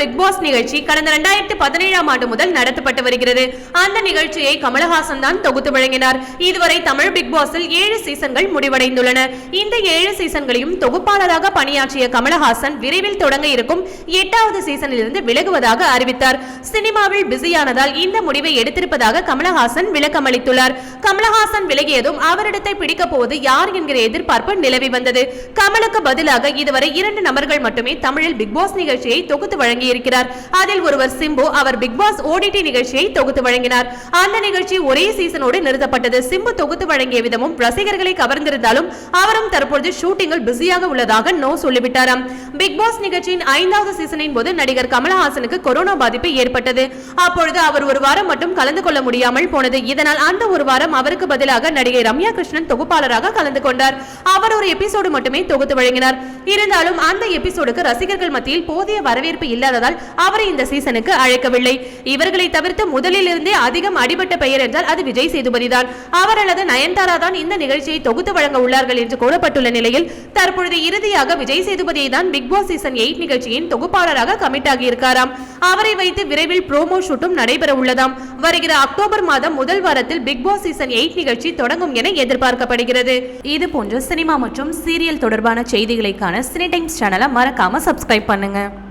Big pass நிகழ்ச்சி கடந்த இரண்டாயிரத்தி பதினேழாம் ஆண்டு முதல் நடத்தப்பட்டு வருகிறது. அந்த நிகழ்ச்சியை கமலஹாசன் தான் தொகுத்து வழங்கினார். இதுவரை தமிழ் பிக் பாஸில் ஏழு சீசன்கள் முடிவடைந்துள்ளன. இந்த ஏழு சீசன்களையும் தொகுப்பாளராக பணியாற்றிய கமலஹாசன் விரைவில் தொடங்க இருக்கும் எட்டாவது சீசனில் இருந்து விலகுவதாக அறிவித்தார். சினிமாவில் பிஸியானதால் இந்த முடிவை எடுத்திருப்பதாக கமலஹாசன் விளக்கம் அளித்துள்ளார். கமலஹாசன் விலகியதும் அவரிடத்தை பிடிக்கப் போவது யார் என்கிற எதிர்பார்ப்பு நிலவி வந்தது. கமலுக்கு பதிலாக இதுவரை இரண்டு நபர்கள் மட்டுமே தமிழில் பிக் பாஸ் நிகழ்ச்சியை தொகுத்து வழங்கி இருக்கிறார் அதில் ஒருவர் சிம்பு அவர் பிக் பாஸ் ஓடிடி நிகழ்ச்சியை தொகுத்து வழங்கினார். அந்த நிகழ்ச்சி ஒரே சீசனோடு நிறுத்தப்பட்டது. சிம்பு தொகுத்து வழங்கிய விதமும் ரசிகர்களை கவர்ந்திருந்தாலும் அவரும் தற்பொழுது ஷூட்டிங்கில் பிஸியாக உள்ளதாக நோ சொல்லிவிட்டாராம். பிக் பாஸ் நிகழ்ச்சியின் ஐந்தாவது சீசனின் போது நடிகர் கமலஹாசனுக்கு கொரோனா பாதிப்பு ஏற்பட்டது. அப்பொழுது அவர் ஒரு வாரம் மட்டும் கலந்து கொள்ள முடியாமல் போனது. இதனால் அந்த ஒரு வாரம் அவருக்கு பதிலாக நடிகை ரம்யா கிருஷ்ணன் தொகுப்பாளராக கலந்து கொண்டார். அவர் ஒரு எபிசோடு மட்டுமே தொகுத்து வழங்கினார். இருந்தாலும் அந்த எபிசோடுக்கு ரசிகர்கள் மத்தியில் போதிய வரவேற்பு இல்லாததால் அவரை இந்த சீசனுக்கு அழைக்கவில்லை. இவர்களை தவிர்த்து முதலில் இருந்தே அதிகம் அடிபட்ட பெயர் என்றால் அது விஜய் சேதுபதி தான் அவர் அல்லது நயன்தாரா தான் இந்த நிகழ்ச்சியை தொகுத்து வழங்க உள்ளார்கள் என்று கூறப்பட்டுள்ள நிலையில் தற்பொழுது இறுதியாக விஜய் சேதுபதியை தான் பிக் பாஸ் சீசன் எயிட் நிகழ்ச்சியின் தொகுப்பாளராக கமிட் ஆகியிருக்காராம். அவரை வைத்து விரைவில் ப்ரோமோ ஷூட்டும் நடைபெற உள்ளதாம். வருகிற அக்டோபர் மாதம் முதல் வாரத்தில் பிக் பாஸ் சீசன் எயிட் நிகழ்ச்சி தொடங்கும் என எதிர்பார்க்கப்படுகிறது. இது போன்ற சினிமா மற்றும் சீரியல் தொடர்பான செய்திகளைக்கான சினி டைம்ஸ் சேனலை மறக்காம சப்ஸ்கிரைப் பண்ணுங்க.